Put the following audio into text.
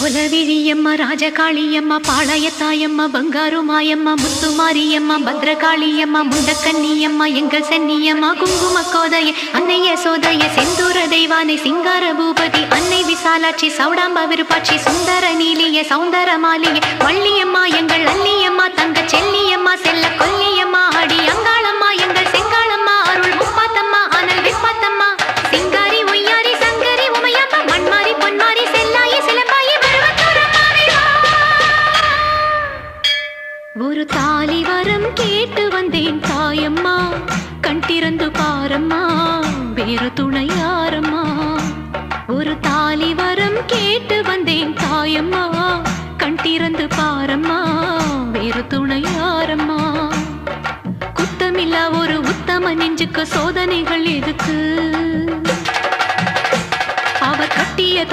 கோலவிழியம்மா ராஜகாளியம்மா பாளையத்தாயம்மா பங்காரு மாயம்மா முத்துமாரியம்மா பத்ரகாளியம்மா முண்டக்கண்ணியம்மா எங்கள் சென்னியம்மா குங்கும கோதைய அன்னைய சோதைய செந்தூர தெய்வானை சிங்கார பூபதி அன்னை விசாலாட்சி சௌடாம்பா விருப்பாட்சி சுந்தர நீலிய சௌந்தர மாலிய வள்ளியம்மா எங்கள் ஒரு தாலி வரம் கேட்டு வந்தேன் தாயம்மா. கண் திறந்து பாரம்மா. வேறு துணையாரம்மா ஒரு தாலி வரம் கேட்டு வந்தேன் தாயம்மா. கண் திறந்து பாரம்மா. வேறு துணையாரம்மா குத்தமில்லா ஒரு உத்தம நெஞ்சுக்கு சோதனைகள் எதுக்கு? அவர் கட்டிய